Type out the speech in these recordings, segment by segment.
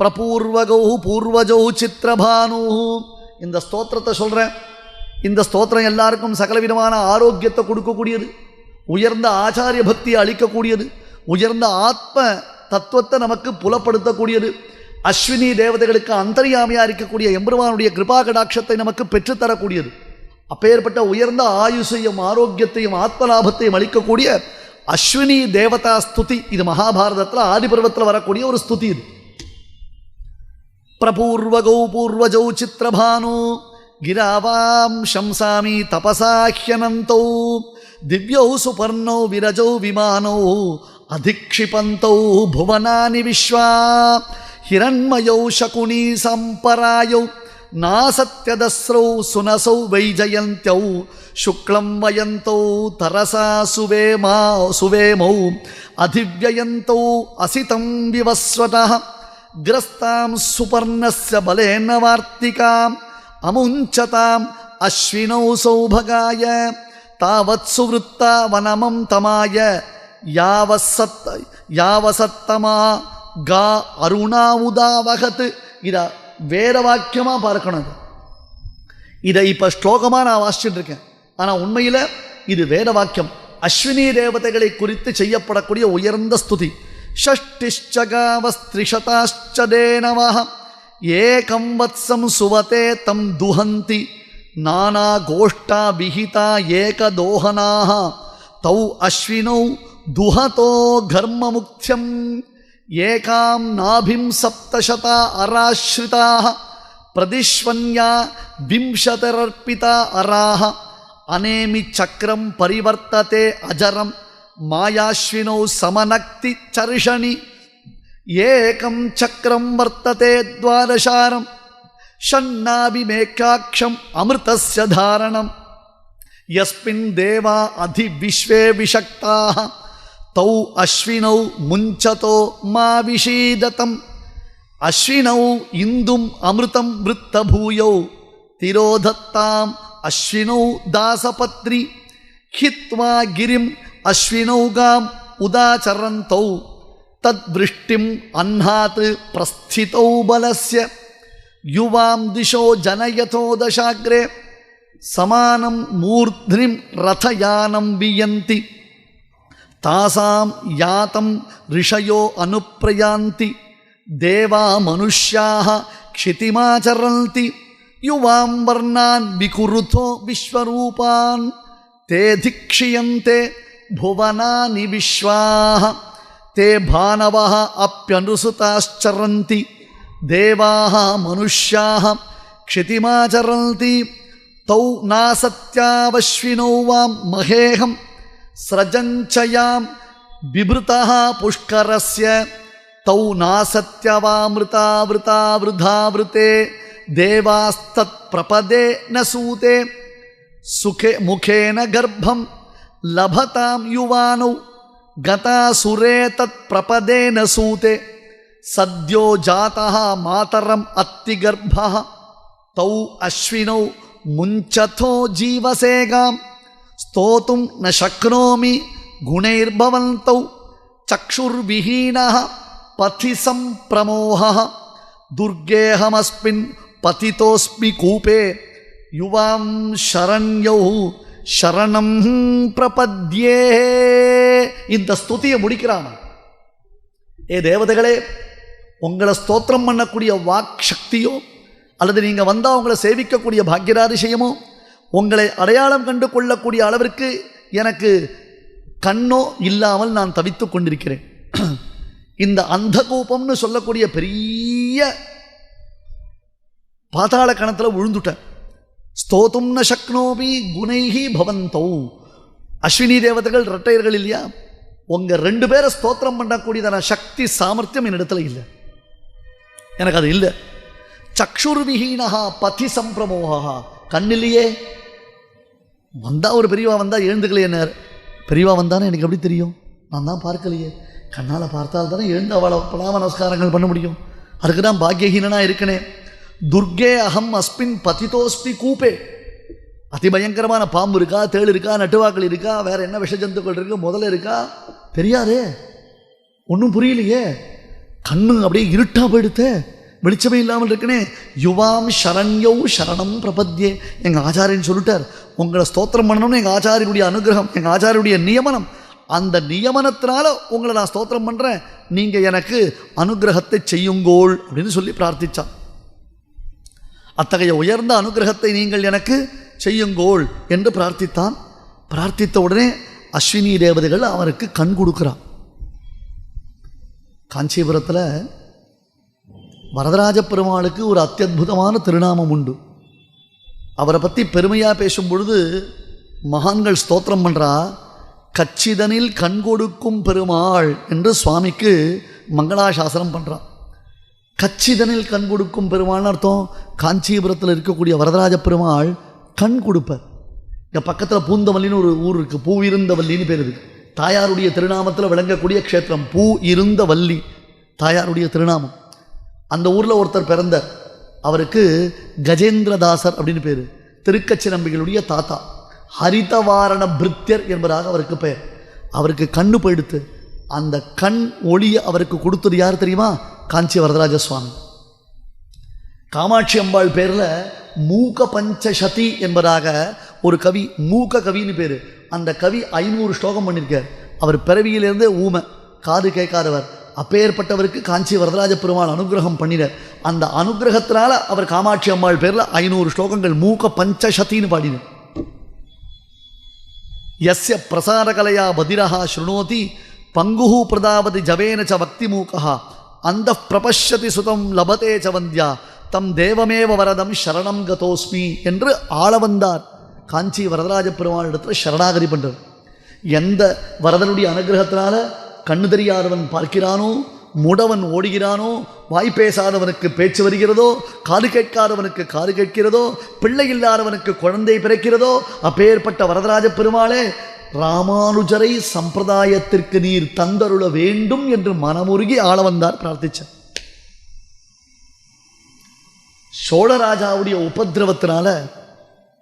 பிரபூர்வகௌ பூர்வஜௌ சித்திரபானு இந்த ஸ்தோத்திரத்தை சொல்கிறேன் இந்த ஸ்தோத்திரம் எல்லாருக்கும் சகலவிதமான ஆரோக்கியத்தை கொடுக்கக்கூடியது. உயர்ந்த ஆச்சாரிய பக்தியை அளிக்கக்கூடியது. உயர்ந்த ஆத்ம தத்துவத்தை நமக்கு புலப்படுத்தக்கூடியது. அஸ்வினி தேவதைகளுக்கு அந்தரியாமையாக இருக்கக்கூடிய எம்பெருமானுடைய கிருபா கடாட்சத்தை நமக்கு பெற்றுத்தரக்கூடியது. அப்பேற்பட்ட உயர்ந்த ஆயுசையும் ஆரோக்கியத்தையும் ஆத்மலாபத்தையும் அளிக்கக்கூடிய அஸ்வினி தேவதா ஸ்துதி. இது மகாபாரதத்தில் ஆதிபர்வத்தில் வரக்கூடிய ஒரு ஸ்துதி இது. ప్రపూర్వగౌ పూర్వజౌ చిత్రభాను గిరావాం శంసామి తపసాహ్యనంతౌ దివ్యౌ సుపర్ణౌ విరజౌ విమానౌ అధిక్షిపంతౌ భువనాని విశ్వా హిరణ్మయౌ శకునీ సంపరాయౌ నాసత్యదస్రౌ సునసౌ వైజయంత్యౌ శుక్లం వయంతౌ తరసా సువేమా సువేమౌ అధివ్యయంతౌ అసితం వివస్వత கிரஸ்தாம் சுபர்ணஸ்ய பலேன வார்த்திகாம் அமுஞ்சதாம் அஸ்வினோ சௌபகாய தாவத் சுவருத்தா வனமம் தமாய யாவசத் யாவசத்தமா கா அருணா உதாவகத்து இதை வேற வாக்கியமாக பார்க்கணும் இதை. இப்போ ஸ்லோகமாக நான் வாசிச்சுட்டு இருக்கேன். ஆனால் உண்மையில் இது வேத வாக்கியம் அஸ்வினி தேவதைகளை குறித்து செய்யப்படக்கூடிய உயர்ந்த ஸ்துதி. षष्टिश्च गावस्त्रिशताश्च देनवः एकं वत्सं सुवते तं दुहन्ति। नानागोष्ठा विहिता एकदोहनाः। तौ अश्विनौ दुहतो घर्ममुख्यम्। एकां नाभिं सप्तशता अराश्रिताः। प्रदिष्वन्या विंशतिरर्पिता अराः। अनेमि चक्रं परिवर्तते अजरम्। మాయాశ్వినౌ సమనక్తి చర్షణి. ఏకం చక్రం వర్తతే ద్వాదశారం. షణ్ణాభిమేకాక్షం అమృతస్య ధారణం. యస్మిన్ దేవా అధి విశ్వే విషక్తా. తౌ అశ్వినౌ ముంచతో మా విషీదతం. అశ్వినౌ ఇందుం అమృతం వృత్తభూయౌ. తిరోధత్తాం అశ్వినౌ దాసపత్రి హిత్వా గిరిం அஸ்வினௌகாம் உதாச்சரந்தௌ தத்விருஷ்டிம் அன்னாத் பிரஸ்திதௌ பலஸ்ய யுவாம் திசோ ஜனயதோ தசாக்ரே சமானம் மூர்த்னிம் ரதயானம் வியந்தி தாசாம் யாத்தம் ரிஷயோ அனுப்பிரயாந்தி தேவா மனுஷ்யாக க்ஷிதிமாச்சரந்தி யுவாம் வர்ணான் விகுருதோ விஸ்வரூபான் தே திக்ஷியந்தே भुवनानि विश्वाः, ते भानवः अप्यनुसृताश्चरन्ति, देवाः मनुष्याः क्षितिमाचरन्ति, तौ नासत्यावश्विनौ वां महेहं स्रजञ्चयां बिभृतः पुष्करस्य, तौ नासत्यवामृतावृता वृधावृते देवास्तत्प्रपदे न सूते, सुखे मुखेन गर्भं லபதாம் யுவானௌ கதாசுரே தத் பிரபதேன சூதே சத்யோ ஜாத்தா மாதரம் அத்திகர்பா தௌ அஸ்வினௌ முஞ்சதோ ஜீவசேகாம் ஸ்தோத்தும் ந சக்னோமி குணைர்பவந்தௌ சக்ஷுர்விஹீன பதி சம்பிரமோக துர்கேஹமஸ்மின் பதித்தோஸ்மி கூபே யுவாம் சரண்யௌ சரணம் பிரபத்யே. இந்த ஸ்துதியை முடிக்கிறான் ஏ தேவதைகளே உங்களை ஸ்தோத்திரம் பண்ணக்கூடிய வாக் சக்தியோ அல்லது நீங்கள் வந்தால் உங்களை சேவிக்கக்கூடிய பாக்கியராதிசயமோ உங்களை அடையாளம் கண்டு கொள்ளக்கூடிய அளவிற்கு எனக்கு கண்ணோ இல்லாமல் நான் தவித்து கொண்டிருக்கிறேன். இந்த அந்தகூபம்னு சொல்லக்கூடிய பெரிய பாதாள கணத்தில் விழுந்துட்டேன். ஸ்தோத்தும் ந சக்னோபி குணைகி பவந்தௌ. அஸ்வினி தேவதைகள் இரட்டையர்கள் இல்லையா? உங்க ரெண்டு பேரை ஸ்தோத்திரம் பண்ணக்கூடியதான சக்தி சாமர்த்தியம் என்னிடத்துல இல்லை. எனக்கு அது இல்லை. சக்ஷுர்விஹீனஹா பதி சம்பிரமோகா கண்ணிலேயே வந்தால் ஒரு பெரியவா வந்தால் எழுந்துக்கலையே என்ன? பெரியவா வந்தானே எனக்கு எப்படி தெரியும்? நான் தான் பார்க்கலையே. கண்ணால் பார்த்தால் தானே எழுந்து அவளை பணாம நமஸ்காரங்கள் பண்ண முடியும். அதுக்கு தான் பாக்கியஹீனனா இருக்கனே. துர்கே அகம் அஸ்மின் பதிதோஸ்மி கூப்பே அதிபயங்கரமான பாம்பு இருக்கா தேள் இருக்கா நட்டுவாக்கள் இருக்கா வேற என்ன விஷ ஜந்துக்கள் இருக்கு முதல்ல இருக்கா? தெரியாதே. ஒன்றும் புரியலையே. கண்ணு அப்படியே இருட்டா போயிடுத்து. வெளிச்சமே இல்லாமல் இருக்கனே. யுவாம் சரண்யோ சரணம் பிரபத்யே. எங்கள் ஆச்சாரியன் சொல்லிட்டார் உங்களை ஸ்தோத்திரம் பண்ணணும்னு எங்கள் ஆச்சாரியனுடைய அனுகிரகம் எங்கள் ஆச்சாரியனுடைய நியமனம். அந்த நியமனத்தினால உங்களை நான் ஸ்தோத்திரம் பண்ணுறேன் நீங்கள் எனக்கு அனுகிரகத்தை செய்யுங்கோள். அப்படின்னு சொல்லி பிரார்த்திச்சான். அத்தகைய உயர்ந்த அனுகிரகத்தை நீங்கள் எனக்கு செய்யுங்கோள் என்று பிரார்த்தித்தான். பிரார்த்தித்த உடனே அஸ்வினி தேவதைகள் அவருக்கு கண் கொடுக்குறான் காஞ்சிபுரத்தில் வரதராஜ பெருமாளுக்கு ஒரு அத்தியுதமான திருநாமம் உண்டு. அவரை பற்றி பெருமையாக பேசும் பொழுது மகான்கள் ஸ்தோத்திரம் பண்ணுறா கச்சிதனில் கண் கொடுக்கும் பெருமாள் என்று சுவாமிக்கு மங்களாசாசனம் பண்ணுறான் கச்சிதனில் கண் கொடுக்கும் பெருமாள்னு அர்த்தம் காஞ்சிபுரத்தில் இருக்கக்கூடிய வரதராஜ பெருமாள் கண் கொடுப்பார். இங்கே பக்கத்தில் பூந்தவல்லின்னு ஒரு ஊர் இருக்குது பூ இருந்த வல்லின்னு பேர் இருக்கு. தாயாருடைய திருநாமத்தில் விளங்கக்கூடிய க்ஷேத்திரம் பூ இருந்த வள்ளி தாயாருடைய திருநாமம். அந்த ஊரில் ஒருத்தர் பிறந்தார். அவருக்கு கஜேந்திரதாசர் அப்படின்னு பேர். திருக்கச்சி நம்பிகளுடைய தாத்தா. ஹரிதவாரண பிருத்தியர் என்பதாக அவருக்கு பெயர். அவருக்கு கண்ணு போயிடுத்து. அந்த கண் ஒளியை அவருக்கு கொடுத்தது யார் தெரியுமா? காஞ்சி வரதராஜ சுவாமி. காமாட்சி அம்பாள் பேரில் மூக்க பஞ்சசதி என்பதாக ஒரு கவி மூக்க கவின்னு பேர். அந்த கவி ஐநூறு ஸ்லோகம் பண்ணியிருக்கார் அவர் பிறவியிலிருந்தே ஊமை காது கேட்காதவர். அப்பேற்பட்டவருக்கு காஞ்சி வரதராஜ பெருமாள் அனுகிரகம் பண்ணினார். அந்த அனுகிரகத்தினால அவர் காமாட்சி அம்மாள் பேரில் ஐநூறு ஸ்லோகங்கள் மூக்க பஞ்சசத்தின்னு பாடினார். எஸ்ய பிரசாரகலையா பதிரஹா ஸ்ருணோதி பங்குஹு பிரதாபதி ஜவேன ச பக்தி மூக்கா அந்த பிரபஷதி சுதம் லபதே சவந்தியா தம் தேவமேவ வரதம் சரணம் கதோஸ்மி என்று ஆள வந்தார் காஞ்சி வரதராஜ பெருமாள் இடத்துல சரணாகதி பண்ணுறார் எந்த வரதனுடைய அனுகிரகத்தினால கண்ணு தெரியாதவன் பார்க்கிறானோ முடவன் ஓடுகிறானோ வாய் பேசாதவனுக்கு பேச்சு வருகிறதோ காது கேட்காதவனுக்கு காது கேட்கிறதோ பிள்ளை இல்லாதவனுக்கு குழந்தை பிறக்கிறதோ அப்பேற்பட்ட வரதராஜ பெருமாளே ராமானுஜரை சம்பிரதாயத்திற்கு நீர் தந்தருள வேண்டும் என்று மனமுருகி ஆள வந்தார் பிரார்த்திச்சார் சோழராஜாவுடைய உபதிரவத்தினால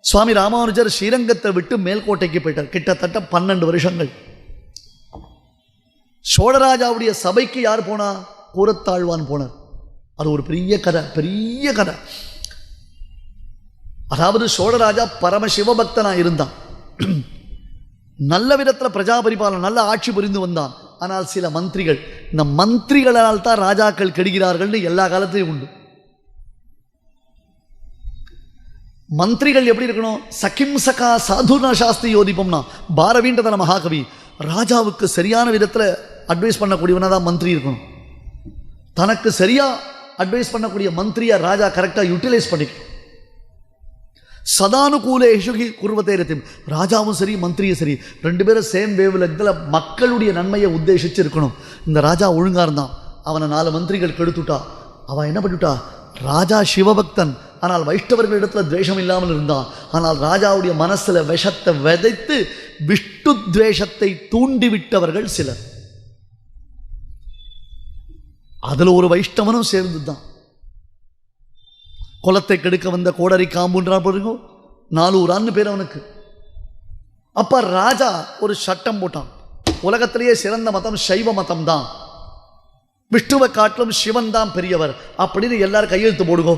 சுவாமி ராமானுஜர் ஸ்ரீரங்கத்தை விட்டு மேல்கோட்டைக்கு போயிட்டார். கிட்டத்தட்ட பன்னெண்டு வருஷங்கள். சோழராஜாவுடைய சபைக்கு யார் போனா? கூரத்தாழ்வான் போனார். அது ஒரு பெரிய கதை பெரிய கதை. அதாவது சோழராஜா பரம சிவபக்தனா இருந்தான். நல்ல விதத்தில் பிரஜாபரிபாலனம் நல்ல ஆட்சி புரிந்து வந்தான். ஆனால் சில மந்திரிகள் இந்த மந்திரிகளால் தான் ராஜாக்கள் கெடுகிறார்கள்னு எல்லா காலத்தையும் உண்டு. மந்திரிகள் எப்படி இருக்கணும்? சகிம்சகா சாதுனா சாஸ்திரி யோதிப்பம்னா பாரவீண்டதன மகாகவி ராஜாவுக்கு சரியான விதத்தில் அட்வைஸ் பண்ணக்கூடியவனாக தான் மந்திரி இருக்கணும். தனக்கு சரியாக அட்வைஸ் பண்ணக்கூடிய மந்திரியை ராஜா கரெக்டாக யூட்டிலைஸ் பண்ணிக்கணும். சதானுகூலேஷு ஹி குர்வத்தே ராஜாவும் சரி மந்திரியும் சரி ரெண்டு பேரும் சேம் வேவ்லெங்கில் மக்களுடைய நன்மையை உத்தேசித்து இருக்கணும் இந்த ராஜா ஒழுங்காக இருந்தான் அவனை நாலு மந்திரிகள் கெடுத்துட்டா. அவன் என்ன பண்ணிவிட்டா ராஜா சிவபக்தன். ஆனால் வைஷ்ணவர்களிடத்தில் துவேஷம் இல்லாமல் இருந்தான். ஆனால் ராஜாவுடைய மனசில் விஷத்தை விதைத்து விஷ்ணு துவேஷத்தை தூண்டிவிட்டவர்கள் சிலர். அதில் ஒரு வைஷ்ணவனும் சேர்ந்து தான் குளத்தை கெடுக்க வந்த கோடரி காம்புன்றா பிறகு நாலூரான்னு பேர் அவனுக்கு. அப்ப ராஜா ஒரு சட்டம் போட்டான். உலகத்திலேயே சிறந்த மதம் சைவ மதம் தான் விஷ்ணுவை காட்டிலும் சிவன் தான் பெரியவர். அப்படின்னு எல்லாரும் கையெழுத்து போடுகோ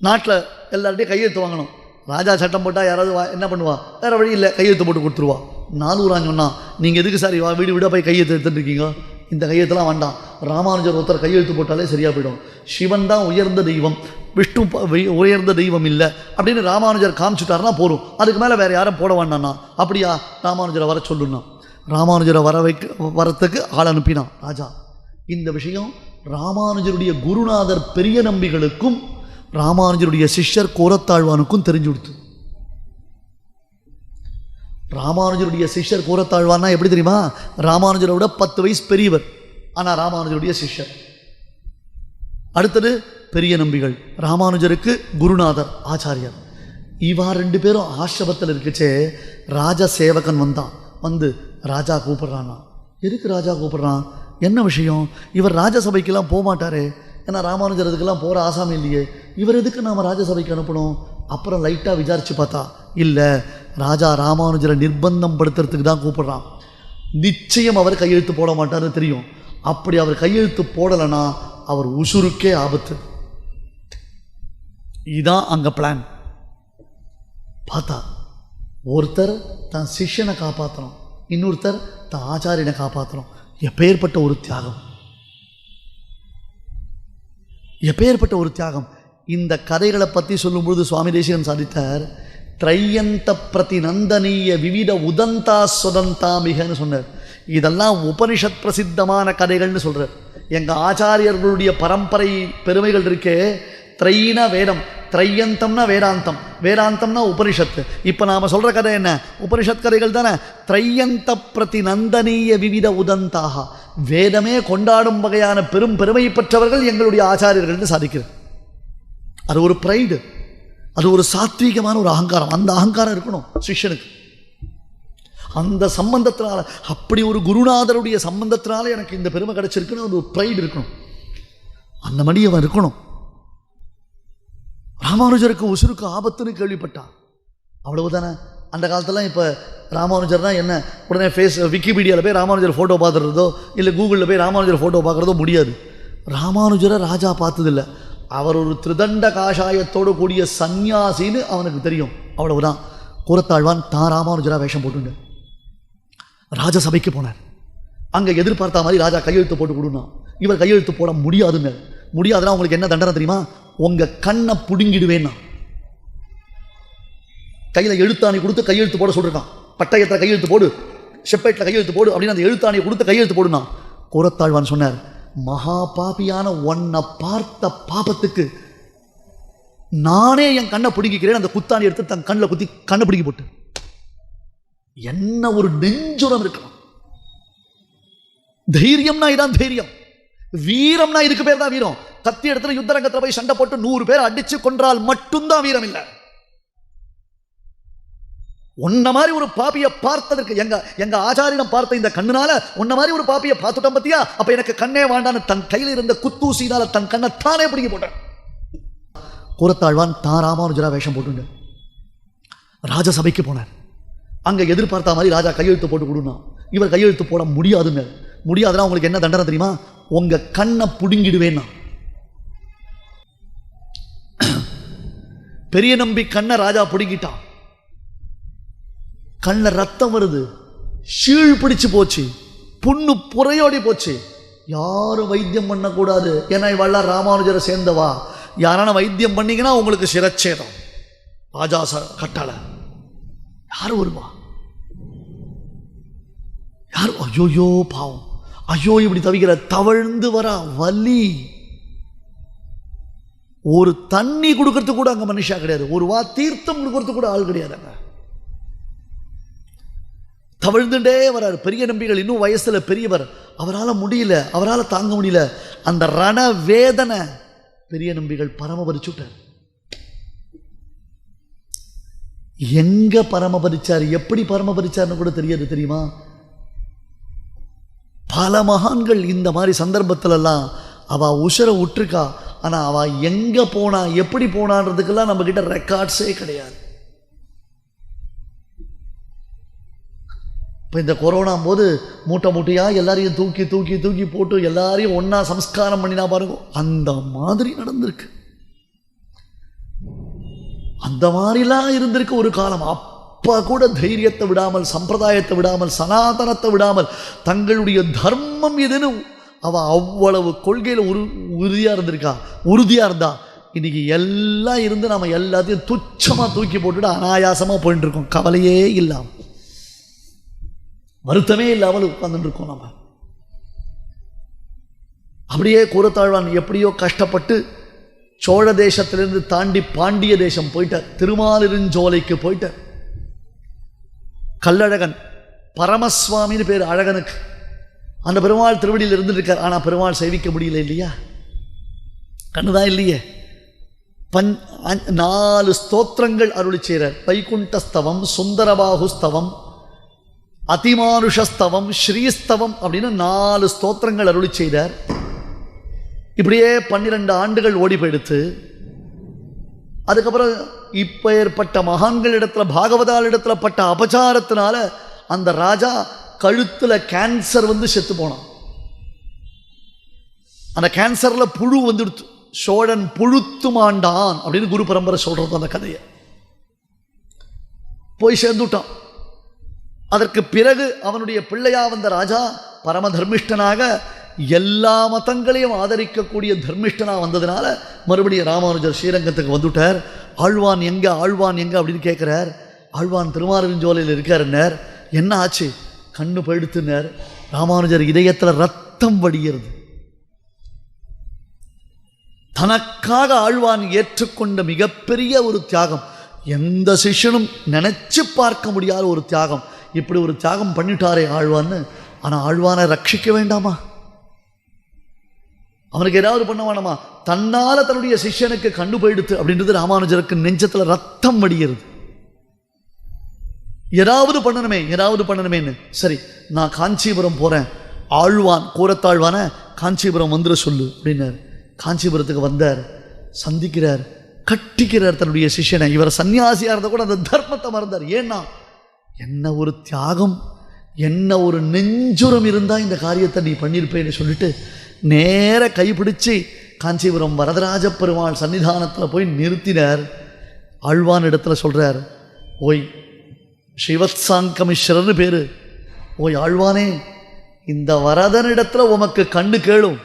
நாட்டில் எல்லார்ட்டையும் கையெழுத்து வாங்கணும். ராஜா சட்டம் போட்டால் யாராவது வா- என்ன பண்ணுவா? வேற வழி இல்லை கையெழுத்து போட்டு கொடுத்துருவா. நானூறான் சொன்னா நீங்கள் எதுக்கு சார் வா வீடு வீடாக போய் கையெழுத்து எடுத்துட்டு இருக்கீங்க? இந்த கையெழுத்துலாம் வேண்டாம். ராமானுஜர் ஒருத்தர் கையெழுத்து போட்டாலே சரியாக போயிடும். சிவன் தான் உயர்ந்த தெய்வம். விஷ்ணு உயர்ந்த தெய்வம் இல்லை அப்படின்னு ராமானுஜர் காமிச்சுட்டாருன்னா போதும். அதுக்கு மேலே வேறு யாரும் போட வேண்டாம்னா. அப்படியா? ராமானுஜரை வர சொல்லுன்னா ராமானுஜரை வர வைக்க வரத்துக்கு ஆள் அனுப்பினான் ராஜா. இந்த விஷயம் ராமானுஜருடைய குருநாதர் பெரிய நம்பிகளுக்கும் ராமானுஜருடைய சிஷ்யர் கோரத்தாழ்வானுக்கும் தெரிஞ்சு கொடுத்து ராமானுஜருடைய சிஷ்யர் கோரத்தாழ்வான்னா எப்படி தெரியுமா? ராமானுஜரை விட பத்து வயசு பெரியவர். ஆனால் ராமானுஜருடைய சிஷ்யர். அடுத்தது பெரிய நம்பிகள். ராமானுஜருக்கு குருநாதர் ஆச்சாரியர். இவா ரெண்டு பேரும் ஆசிரமத்தில் இருக்குச்சே ராஜ சேவகன் வந்தான். வந்து ராஜா கூப்பிடுறானா. எதுக்கு ராஜா கூப்பிட்றான்? என்ன விஷயம்? இவர் ராஜசபைக்கெல்லாம் போக மாட்டாரே ஏன்னா ராமானுஜர் இதுக்கெல்லாம் போகிற ஆசாமி இல்லையே. இவர் எதுக்கு நாம் ராஜசபைக்கு அனுப்பணும்? அப்புறம் லைட்டாக விசாரிச்சு பார்த்தா இல்லை ராஜா ராமானுஜரை நிர்பந்தம் படுத்துறதுக்கு தான் கூப்பிடுறான். நிச்சயம் அவர் கையெழுத்து போட மாட்டார்னு தெரியும். அப்படி அவர் கையெழுத்து போடலைன்னா அவர் உசுருக்கே ஆபத்து. இதுதான் அங்கே பிளான் பார்த்தா ஒருத்தர் தன் சிஷ்யனை காப்பாற்றணும் இன்னொருத்தர் தன் ஆச்சாரியனை காப்பாற்றணும் எப்பேற்பட்ட ஒரு தியாகம்? எப்பேற்பட்ட ஒரு தியாகம்? இந்த கதைகளை பற்றி சொல்லும்பொழுது சுவாமி தேசிகன் சாதித்தார் திரையந்த பிரதி நந்தனீய விவித உதந்தா சுதந்தா மிகன்னு சொன்னார். இதெல்லாம் உபனிஷத் பிரசித்தமான கதைகள்னு சொல்கிறார் எங்கள் ஆச்சாரியர்களுடைய பரம்பரை பெருமைகள் இருக்கே திரையின வேதம் த்ரையந்தம்னா வேதாந்தம் வேதாந்தம்னா உபனிஷத்து. இப்போ நாம் சொல்கிற கதை என்ன? உபனிஷத் கதைகள் தானே? த்ரையந்த பிரதி நந்தனீய விவித உதந்தாக. வேதமே கொண்டாடும் வகையான பெரும் பெருமை பெற்றவர்கள் எங்களுடைய ஆச்சாரியர்கள்னு சாதிக்கிறது அது ஒரு ப்ரைடு அது ஒரு சாத்வீகமான ஒரு அகங்காரம். அந்த அகங்காரம் இருக்கணும் சிஷ்யனுக்கு. அந்த சம்பந்தத்தினால அப்படி ஒரு குருநாதருடைய சம்பந்தத்தினால எனக்கு இந்த பெருமை கிடைச்சிருக்குன்னு ஒரு ப்ரைடு இருக்கணும். அந்த மணி அவன் இருக்கணும். ராமானுஜருக்கு உசுருக்கு ஆபத்துன்னு கேள்விப்பட்டான். அவ்வளவுதானே? அந்த காலத்தில் இப்போ ராமானுஜர்னா என்ன? உடனே ஃபேஸ் விக்கிபீடியாவில் போய் ராமானுஜர் ஃபோட்டோ பார்த்துறதோ இல்லை கூகுளில் போய் ராமானுஜர் ஃபோட்டோ பார்க்குறதோ முடியாது. ராமானுஜரை ராஜா பார்த்ததில்ல. அவர் ஒரு திருதண்ட காஷாயத்தோடு கூடிய சந்நியாசின்னு அவனுக்கு தெரியும். அவ்வளவுதான். கூரத்தாழ்வான் தான் ராமானுஜரா வேஷம் போட்டுண்டு. ராஜசபைக்கு போனார். அங்கே எதிர்பார்த்த மாதிரி ராஜா கையெழுத்து போட்டு கொடுனா இவர் கையெழுத்து போட முடியாதுங்க. முடியாதுன்னா உங்களுக்கு என்ன தண்டனை தெரியுமா? உங்க கண்ணை புடுங்கிடுவேன்னா கையில் எழுத்தாணி கொடுத்து கையெழுத்து போட சொல்லிருக்கான். பட்டயத்தில் கையெழுத்து போடு செப்பேட்டில் கையெழுத்து போடு அப்படின்னு அந்த எழுத்தாணியை கொடுத்து கையெழுத்து போடுனா குரத்தாழ்வான் சொன்னார் மகா பாபியான உன்னை பார்த்த பாபத்துக்கு நானே என் கண்ணை பிடுங்கிக்கிறேன். அந்த குத்தாணி எடுத்து தன் கண்ணில் குத்தி கண்ணை பிடிக்கி போட்டு. என்ன ஒரு நெஞ்சுரம் இருக்கலாம் தைரியம்னா இதான் தைரியம். வீரம்னா இதுக்கு பேர் தான் வீரம். கத்தி இடத்துல யுத்தரங்கத்தில் போய் சண்டை போட்டு நூறு பேர் அடிச்சு கொன்றால் மட்டும்தான் வீரம் இல்லை. உன்ன மாதிரி ஒரு பாப்பியை பார்த்ததற்கு எங்க எங்க ஆச்சாரியிடம் பார்த்த இந்த கண்ணுனால உன்ன மாதிரி ஒரு பாப்பியை பார்த்துட்டோம் பத்தியா? அப்ப எனக்கு கண்ணே வேண்டான்னு தன் கையில் இருந்த குத்தூசினால தன் கண்ணை தானே பிடிக்க போட்டான். கூரத்தாழ்வான் தான் ராமானுஜரா வேஷம் போட்டுண்டு. ராஜசபைக்கு போனார். அங்க எதிர்பார்த்த மாதிரி ராஜா கையெழுத்து போட்டு கொடுனா இவர் கையெழுத்து போட முடியாதுங்க. முடியாதுன்னா உங்களுக்கு என்ன தண்டனை தெரியுமா? உங்க கண்ணை புடுங்கிடுவேன்னா. பெரிய நம்பி கண்ணை ராஜா பிடிக்கிட்டான் கண்ணில் ரத்தம் வருது. சீழ் பிடிச்சு போச்சு. புண்ணு புறையோடி போச்சு. யாரும் வைத்தியம் பண்ணக்கூடாது. ஏன்னா இவெல்லாம் ராமானுஜரை சேர்ந்தவா. யாரான வைத்தியம் பண்ணீங்கன்னா உங்களுக்கு சிரச்சேதம். ராஜா ச கட்டளை. யார் வருவா? யார்? ஐயோயோ பாவம். ஐயோ இப்படி தவிக்கிற தவழ்ந்து வரா வலி. ஒரு தண்ணி கொடுக்கறது கூட அங்க மனுஷா கிடையாது. ஒரு வா தீர்த்தம் கொடுக்கறது கூட ஆள் கிடையாது அங்க. தவழ்ந்துட்டே வரார். பெரிய நம்பிகள் இன்னும் வயசுல பெரியவர். அவரால் முடியல அவரால் தாங்க முடியல. அந்த ரண வேதனை பெரிய நம்பிகள் பரமபரிச்சுட்டார். எங்க பரமபரிச்சார் எப்படி பரமபரிச்சார்னு கூட தெரியாது தெரியுமா? பல மகான்கள் இந்த மாதிரி சந்தர்ப்பத்திலெல்லாம் அவ உஷரை விட்டுருக்கா ஆனால் அவன் எங்கே போனா எப்படி போனான்றதுக்கெல்லாம் நம்மக்கிட்ட ரெக்கார்ட்ஸே கிடையாது. இப்போ இந்த கொரோனா போது மூட்டை மூட்டையாக எல்லாரையும் தூக்கி தூக்கி தூக்கி போட்டு எல்லாரையும் ஒன்றா சம்ஸ்காரம் பண்ணினா பாருங்க அந்த மாதிரி நடந்திருக்கு. அந்த மாதிரிலாம் இருந்திருக்கு ஒரு காலம். அப்போ கூட தைரியத்தை விடாமல் சம்பிரதாயத்தை விடாமல் சனாதனத்தை விடாமல் தங்களுடைய தர்மம் எதுன்னு அவ அவ்வளவு கொள்கையில் உரு உறுதியாக இருந்திருக்கா. உறுதியாக இருந்தா. இன்னைக்கு எல்லாம் இருந்து நம்ம எல்லாத்தையும் துச்சமாக தூக்கி போட்டுட்டு அனாயாசமாக போயிட்டு இருக்கோம் கவலையே இல்லாமல் வருத்தமே இல்லாமல் உட்கார்ந்துட்டு இருக்கோம் நம்ம அப்படியே கூரத்தாழ்வான் எப்படியோ கஷ்டப்பட்டு சோழ தேசத்திலிருந்து தாண்டி பாண்டிய தேசம் போயிட்டார். திருமாலிருஞ்சோலைக்கு போயிட்டார். கல்லழகன் பரமசுவாமின்னு பேர் அழகனுக்கு. அந்த பெருமாள் திருவடியில் இருந்துருக்கார். ஆனால் பெருமாள் சேவிக்க முடியல இல்லையா? கண்ணுதான் இல்லையே? பன் நாலு ஸ்தோத்திரங்கள் அருளி செய்கிறார். வைகுண்டஸ்தவம் சுந்தரபாகுஸ்தவம் அதிமானுஷஸ்தவம் ஸ்ரீஸ்தவம் அப்படின்னு நாலு ஸ்தோத்திரங்கள் அருளி செய்தார். இப்படியே பன்னிரெண்டு ஆண்டுகள் ஓடி போயிடுத்து. அதுக்கப்புறம் இப்போ ஏற்பட்ட மகான்கள் இடத்துல பாகவதால் இடத்துல பட்ட அபச்சாரத்தினால அந்த ராஜா கழுத்தில் கேன்சர் வந்து செத்து போனான். அந்த கேன்சரில் புழு வந்துடுத்து. சோழன் புழுத்துமாண்டான் அப்படின்னு குரு பரம்பரை சொல்கிறது அந்த கதையை. போய் சேர்ந்துட்டான். அதற்கு பிறகு அவனுடைய பிள்ளையா வந்த ராஜா பரம தர்மிஷ்டனாக எல்லா மதங்களையும் ஆதரிக்கக்கூடிய தர்மிஷ்டனா வந்ததுனால மறுபடியும் ராமானுஜர் ஸ்ரீரங்கத்துக்கு வந்துட்டார். ஆழ்வான் எங்க ஆழ்வான் எங்க அப்படின்னு கேட்குறார் ஆழ்வான் திருமாரவிஞ்சோலையில் இருக்காருன்னார். என்ன ஆச்சு? கண்ணு போயிடுத்துனார் ராமானுஜர் இதயத்தில் ரத்தம் வடிகிறது. தனக்காக ஆழ்வான் ஏற்றுக்கொண்ட மிகப்பெரிய ஒரு தியாகம். எந்த சிஷ்யனும் நினைச்சு பார்க்க முடியாத ஒரு தியாகம். இப்படி ஒரு தியாகம் பண்ணிட்டாரே ஆழ்வான்னு. ஆனால் ஆழ்வானை ரட்சிக்க வேண்டாமா? அவனுக்கு ஏதாவது பண்ண வேணாமா? தன்னால் தன்னுடைய சிஷ்யனுக்கு கண்டு போயிடுத்து அப்படின்றது ராமானுஜருக்கு நெஞ்சத்தில் ரத்தம் வடிகிறது. ஏதாவது பண்ணணுமே ஏதாவது பண்ணணுமேன்னு. சரி நான் காஞ்சிபுரம் போகிறேன் ஆழ்வான் கூரத்தாழ்வான காஞ்சிபுரம் வந்துட சொல்லு அப்படின்னார். காஞ்சிபுரத்துக்கு வந்தார். சந்திக்கிறார். கட்டிக்கிறார் தன்னுடைய சிஷ்யனை. இவர் சன்னியாசியாக இருந்தால் கூட அந்த தர்மத்தை மறந்தார். ஏன்னா என்ன ஒரு தியாகம் என்ன ஒரு நெஞ்சுரம் இருந்தால் இந்த காரியத்தை நீ பண்ணியிருப்பேன்னு சொல்லிட்டு நேர கைப்பிடிச்சு காஞ்சிபுரம் வரதராஜ பெருமாள் சன்னிதானத்தில் போய் நிறுத்தினார். ஆழ்வான் இடத்துல சொல்கிறார் ஓய் ஸ்ரீவத்சாங்கமிஸ்வரர்னு பேர். ஓய் ஆழ்வானே இந்த வரதனிடத்துல உமக்கு கண்டு கேளும்.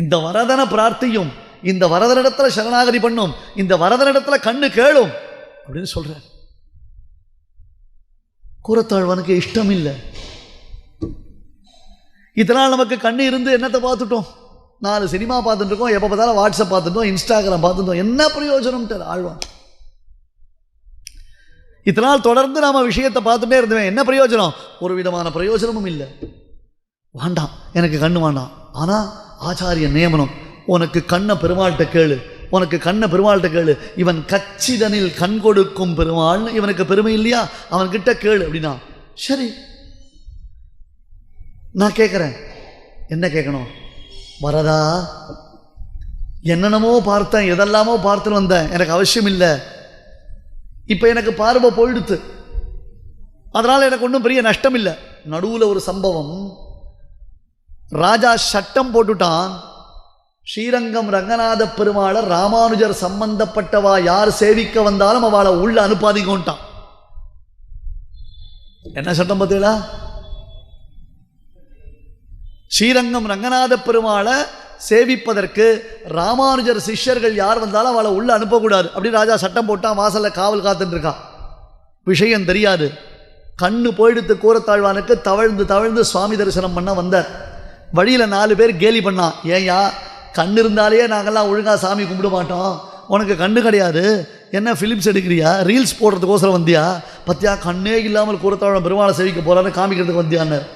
இந்த வரதனை பிரார்த்தியும் இந்த வரதனிடத்துல சரணாகதி பண்ணும் இந்த வரதனிடத்துல கண்ணு கேளும் அப்படின்னு சொல்றார். கூறத்தாழ்வனுக்கு இஷ்டம் இல்லை இதனால் நமக்கு கண்ணு இருந்து என்னத்தை பார்த்துட்டோம்? நாலு சினிமா பார்த்துட்டு இருக்கோம் எப்போ பார்த்தாலும் வாட்ஸ்அப் பார்த்துட்டோம் இன்ஸ்டாகிராம் பார்த்துட்டோம் என்ன பிரயோஜனம்ட்டு ஆழ்வான்? இத்தனால் தொடர்ந்து நாம விஷயத்தை பார்த்துட்டே இருந்தேன் என்ன பிரயோஜனம்? ஒரு விதமான பிரயோஜனமும் இல்லை. வேண்டாம். எனக்கு கண்ணு வேண்டாம். ஆனால் ஆச்சாரிய நியமனம். உனக்கு கண்ணை பெருமாள்கிட்ட கேளு. உனக்கு கண்ணை பெருமாள்கிட்ட கேளு. இவன் கச்சிதனில் கண் கொடுக்கும் பெருமாள்னு இவனுக்கு பெருமை இல்லையா? அவன்கிட்ட கேளு அப்படின்னா. சரி. நான் கேட்குறேன் என்ன கேட்கணும் வரதா? என்னென்னமோ பார்த்தேன். எதெல்லாமோ பார்த்துன்னு வந்தேன். எனக்கு அவசியம் இல்லை. இப்போ எனக்கு பார்வை போயிடுத்து. அதனால் எனக்கு ஒன்றும் பெரிய நஷ்டம் இல்லை நடுவில் ஒரு சம்பவம். ராஜா சட்டம் போட்டுட்டான். ஸ்ரீரங்கம் ரங்கநாத பெருமாளை ராமானுஜர் சம்பந்தப்பட்டவா யார் சேவிக்க வந்தாலும் அவளை உள்ள அனுப்பாதிக்கோன்ட்டான் என்ன சட்டம் பார்த்தீங்களா? ஸ்ரீரங்கம் ரங்கநாத பெருமாளை சேவிப்பதற்கு ராமானுஜர் சிஷ்யர்கள் யார் வந்தாலும் அவளை உள்ளே அனுப்பக்கூடாது. அப்படி ராஜா சட்டம் போட்டான் வாசலில் காவல் காத்துன்னு இருக்கான். விஷயம் தெரியாது. கண்ணு போயிடுத்து கூரத்தாழ்வானுக்கு தவழ்ந்து தவழ்ந்து சுவாமி தரிசனம் பண்ண வந்தார். வழியில் நாலு பேர் கேலி பண்ணான். ஏயா கண் இருந்தாலே நாங்கள்லாம் ஒழுங்காக சாமி கும்பிட மாட்டோம். உனக்கு கண்ணு கிடையாது. என்ன ஃபிலிம்ஸ் எடுக்கிறியா? ரீல்ஸ் போடுறதுக்கோசரம் வந்தியா? பத்தியா கண்ணே இல்லாமல் கூரத்தாழ்வான் பெருமாளை சேவிக்க போகிறான்னு காமிக்கிறதுக்கு வந்தியான்னார்.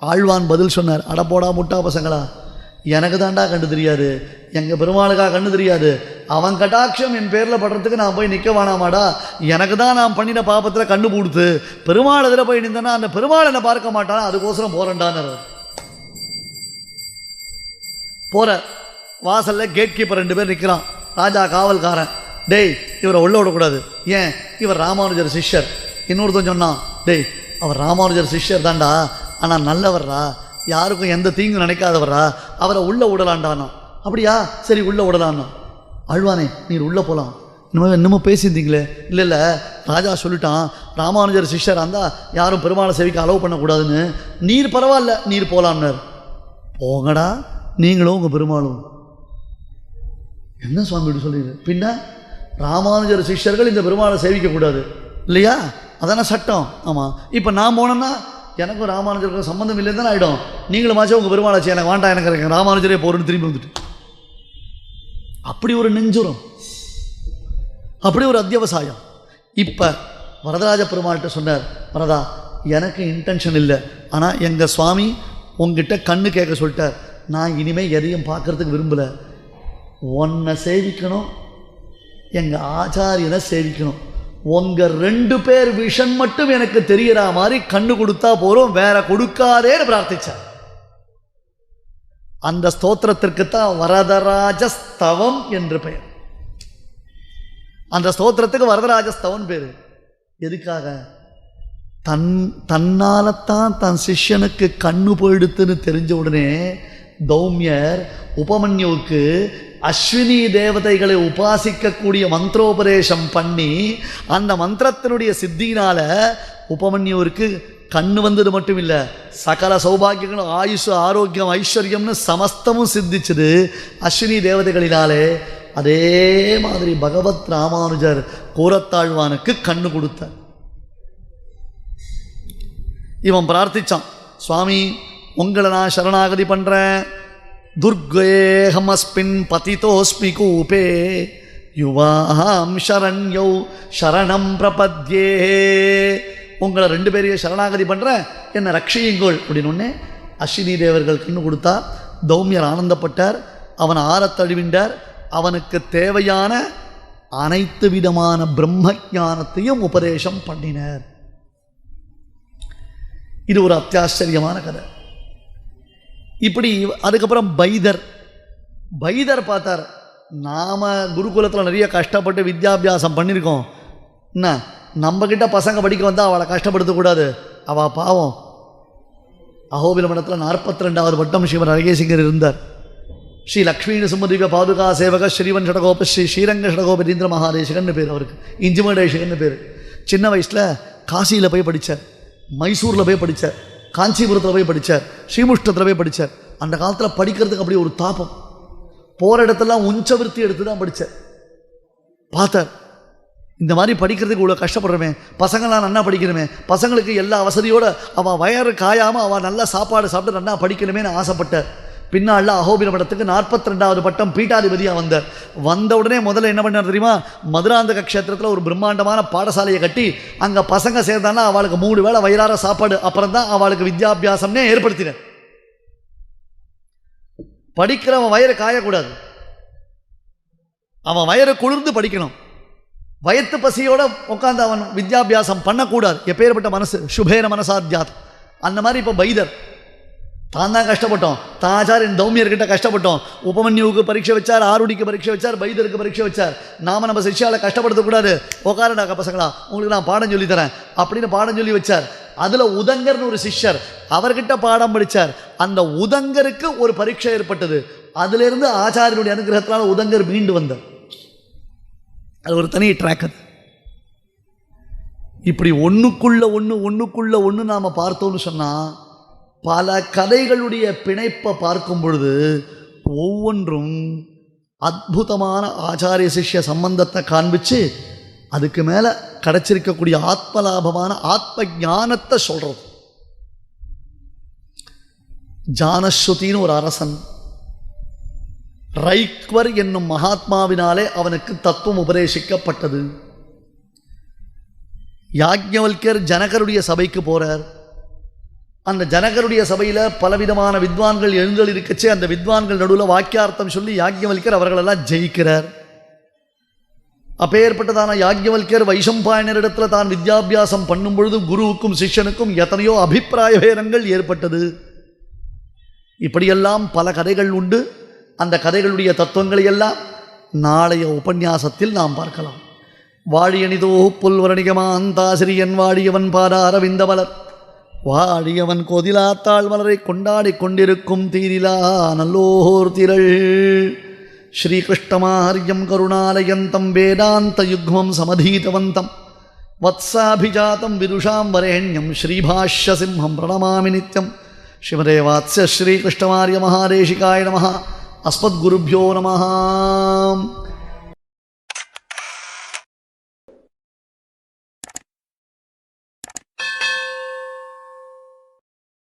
ஆழ்வான் பதில் சொன்னார். அட போடா முட்டா பசங்களா. எனக்கு தாண்டா கண்டு தெரியாது. எங்கள் பெருமாளுக்கா கண்டு தெரியாது. அவன் கட்டாட்சம் என் பேரில் படுறதுக்கு நான் போய் நிற்க வேணாமாடா. எனக்கு தான் நான் பண்ணின பாப்பத்தில் கண்டு கொடுத்து பெருமாள் இதில் போய் நின்றேன்னா அந்த பெருமாள் என்னை பார்க்க மாட்டான்? அதுக்கோசரம் போகிறேன்டான்னு போகிற வாசலில் கேட் கீப்பர் ரெண்டு பேர் நிற்கிறான் ராஜா காவல்காரன். டேய் இவரை உள்ள விடக்கூடாது. ஏன்? இவர் ராமானுஜர் சிஷ்யர். இன்னொருத்தன் சொன்னான் டேய் அவர் ராமானுஜர் சிஷ்யர் தான்டா. ஆனால் நல்லவர்ரா. யாருக்கும் எந்த தீங்கும் நினைக்காதவரா? அவரை உள்ளே விடலான்டானா அப்படியா? சரி உள்ளே விடலான்னா? அழ்வானே நீர் உள்ளே போகலாம் இன்னமும் இன்னமும் பேசியிருந்தீங்களே? இல்லை இல்லை. ராஜா சொல்லிட்டான் ராமானுஜர் சிஷ்யர் இருந்தால் யாரும் பெருமாளை சேவிக்க அலோவ் பண்ணக்கூடாதுன்னு. நீர் பரவாயில்ல நீர் போகலான்னார் போங்கடா நீங்களும் உங்கள் பெருமாளும். என்ன சுவாமி இப்படி சொல்லிடு பின்ன ராமானுஜர் சிஷ்யர்கள் இந்த பெருமாளை சேவிக்கக்கூடாது. இல்லையா? அதானே சட்டம். ஆமாம் இப்போ நான் போனேன்னா எனக்கும் ராமானுஜருக்கும் சம்மந்தம் இல்லை தானே ஆகிடும் நீங்களும் மாச்சா உங்கள் பெருமாளாச்சு எனக்கு வேண்டாம் எனக்கு எனக்கு ராமானுஜரே போகிறேன்னு திரும்பி வந்துட்டு. அப்படி ஒரு நெஞ்சுரம். அப்படி ஒரு அத்தியவசாயம். இப்போ வரதராஜ பெருமாள்கிட்ட சொன்னார் வரதா எனக்கு இன்டென்ஷன் இல்லை. ஆனால் எங்கள் சுவாமி உங்ககிட்ட கண்ணு கேட்க சொல்லிட்டார். நான் இனிமேல் எதையும் பார்க்கறதுக்கு விரும்பலை. உன்னை சேவிக்கணும் எங்கள் ஆச்சாரியனை சேவிக்கணும். உங்க ரெண்டு பேர் விஷன் மட்டும் எனக்கு தெரியற மாதிரி கண்ணு கொடுத்தா போறோம் வேற கொடுக்காதேன்னு பிரார்த்திச்சார். அந்த ஸ்தோத்திரத்திற்கு தான் வரதராஜஸ்தவம் என்று பெயர். அந்த ஸ்தோத்திரத்துக்கு வரதராஜ ஸ்தவம் பேர். எதுக்காக? தன் தன்னால்தான் தன் சிஷ்யனுக்கு கண்ணு போயிடுத்துன்னு தெரிஞ்ச உடனே தௌமியர் உபமன்யுவுக்கு அஸ்வினி தேவதைகளை உபாசிக்கக்கூடிய மந்திரோபதேசம் பண்ணி அந்த மந்திரத்தினுடைய சித்தியினால் உபமன்யூருக்கு கண்ணு வந்தது மட்டும் இல்லை சகல சௌபாகியங்களும் ஆயுஷ் ஆரோக்கியம் ஐஸ்வர்யம்னு சமஸ்தமும் சித்திச்சது அஸ்வினி தேவதைகளினாலே. அதே மாதிரி பகவத் ராமானுஜர் கூரத்தாழ்வானுக்கு கண்ணு கொடுத்தார். இவன் பிரார்த்திச்சான் சுவாமி உங்களை நான் சரணாகதி பண்ணுறேன் துர்கேகமஸ்மின் பதிதோஸ்மி கூபே யுவாம் சரண்யௌ சரணம் பிரபத்யே உங்களை ரெண்டு பேரையும் சரணாகதி பண்ணுறேன் என்னை ரட்சியுங்கள் அப்படின்னு அஸ்வினி தேவர்கள் கண்ணு கொடுத்தா தௌமியர் ஆனந்தப்பட்டார். அவன் ஆறத்தழுவிண்டார் அவனுக்கு தேவையான அனைத்து விதமான பிரம்ம ஜானத்தையும் உபதேசம் பண்ணினர். இது ஒரு அத்தியாச்சரியமான கதை. இப்படி அதுக்கப்புறம் பைதர். பைதர் பார்த்தார் நாம் குருகுலத்தில் நிறைய கஷ்டப்பட்டு வித்யாபியாசம் பண்ணியிருக்கோம் என்ன நம்மக்கிட்ட பசங்க படிக்க வந்தால் அவளை கஷ்டப்படுத்தக்கூடாது அவள் பாவம். அகோபில மடத்தில் நாற்பத்தி ரெண்டாவது வட்டம் ஸ்ரீமன் அழகேசிங்கர் இருந்தார். ஸ்ரீ லக்ஷ்மி சுமதிக பாதுகா சேவக ஸ்ரீவன் ஷடகோப ஸ்ரீ ஸ்ரீரங்க ஷடகோபதீந்திர மகாதேசிகன்னு பேர் அவருக்கு. இஞ்சிமடேசிகன்னு பேர். சின்ன வயசில் காசியில் போய் படித்தார் மைசூரில் போய் படித்தார் காஞ்சிபுரத்தில் போய் படித்தார் ஸ்ரீமுஷ்டத்தில் போய் படித்தார் அந்த காலத்தில் படிக்கிறதுக்கு அப்படி ஒரு தாபம். போகிற இடத்தெல்லாம் உஞ்சவிருத்தி எடுத்து தான் படித்தார் பார்த்தார் இந்த மாதிரி படிக்கிறதுக்கு இவ்வளோ கஷ்டப்படுறவன் பசங்களாம் நல்லா படிக்கணுமே பசங்களுக்கு எல்லா வசதியோடு அவன் வயறு காயாமல் அவன் நல்லா சாப்பாடு சாப்பிட்டு நல்லா படிக்கணுமேனு ஆசைப்பட்டார் பின்னால் அகோபின படத்துக்கு நாற்பத்தி ரெண்டாவது பட்டம் பீட்டாதிபதியாக வந்தார் வந்த உடனே முதல்ல என்ன பண்ணார் தெரியுமா? மதுராந்தக க்ஷேத்திரத்தில் ஒரு பிரம்மாண்டமான பாடசாலையை கட்டி அங்கே பசங்க சேர்ந்தானா அவளுக்கு மூணு வேளை வயிறார சாப்பாடு அப்புறம் தான் அவளுக்கு வித்யாபியாசம்னே ஏற்படுத்தினார் படிக்கிறவன் வயிறு காயக்கூடாது. அவன் வயிறு குளிர்ந்து படிக்கணும். வயத்து பசியோட உட்காந்து அவன் வித்யாபியாசம் பண்ணக்கூடாது. எப்பேற்பட்ட மனசு? சுபேர மனசாத்தியாத். அந்த மாதிரி இப்போ பைதர். தான் தான் கஷ்டப்பட்டோம். தான் ஆச்சாரியன் தௌமியர்கிட்ட கஷ்டப்பட்டோம். உபமன்யுவுக்கு பரீட்சை வச்சார் ஆருடிக்கு பரீட்சை வச்சார் பைதருக்கு பரீட்சை வச்சார். நாம நம்ம சிஷ்யாவில் கஷ்டப்படுத்தக்கூடாது உட்காரடாக்க பசங்களா உங்களுக்கு நான் பாடம் சொல்லி தரேன். அப்படின்னு பாடம் சொல்லி வச்சார். அதில் உதங்கர்னு ஒரு சிஷ்யர் அவர்கிட்ட பாடம் படித்தார் அந்த உதங்கருக்கு ஒரு பரீட்சை ஏற்பட்டது. அதிலிருந்து ஆச்சாரியனுடைய அனுகிரகத்தினால் உதங்கர் மீண்டு வந்தார். அது ஒரு தனி ட்ராக் அது. இப்படி ஒன்றுக்குள்ளே ஒன்று ஒன்றுக்குள்ளே ஒன்று நாம் பார்த்தோம்னு சொன்னால் பல கதைகளுடைய பிணைப்பை பார்க்கும் பொழுது ஒவ்வொன்றும் அற்புதமான ஆச்சாரிய சிஷ்ய சம்பந்தத்தை காண்பிச்சு அதுக்கு மேலே கிடைச்சிருக்கக்கூடிய ஆத்மலாபமான ஆத்ம ஞானத்தை சொல்கிறது ஜானஸ்ருதின்னு ஒரு அரசன் ரைக்வர் என்னும் மகாத்மாவினாலே அவனுக்கு தத்துவம் உபதேசிக்கப்பட்டது. யாக்ஞவல்கர் ஜனகருடைய சபைக்கு போகிறார் அந்த ஜனகருடைய சபையில் பலவிதமான வித்வான்கள் எழுந்தல் இருக்கச்சே அந்த வித்வான்கள் நடுவில் வாக்கியார்த்தம் சொல்லி யாக்கியவல்கர் அவர்களெல்லாம் ஜெயிக்கிறார். அப்பேற்பட்டதான யாக்கியவல்கர் வைஷம்பாயனரிடத்தில் தான் வித்யாபியாசம் பண்ணும் பொழுது குருவுக்கும் சிஷ்யனுக்கும் எத்தனையோ அபிப்பிராய பேரங்கள் ஏற்பட்டது. இப்படியெல்லாம் பல கதைகள் உண்டு. அந்த கதைகளுடைய தத்துவங்களை எல்லாம் நாளைய உபன்யாசத்தில் நாம் பார்க்கலாம். வாழியனிதோ புல்வரணிகமாந்தாசிரியன் வாழியவன் பாரா மலர் வாழியவன் கோதிலாத்தாள் மலரை கொண்டாடி கொண்டிருக்கும் தீரிலா நல்லோர் திரள். ஸ்ரீகிருஷ்ணமாரியம் கருணாலயந்தம் வேதாந்த யுக்மம் சமதீதவந்தம் வத்சாபிஜாத்தம் விதுஷாம் வரேண்யம் ஸ்ரீபாஷ்யசிம்ஹம் பிரணமாமி நித்யம். ஸ்ரீமதே வாத்ஸ்ய ஸ்ரீகிருஷ்ணமாரிய மகாதேசிகாய நம. அஸ்மத்குருभ्यो நமः.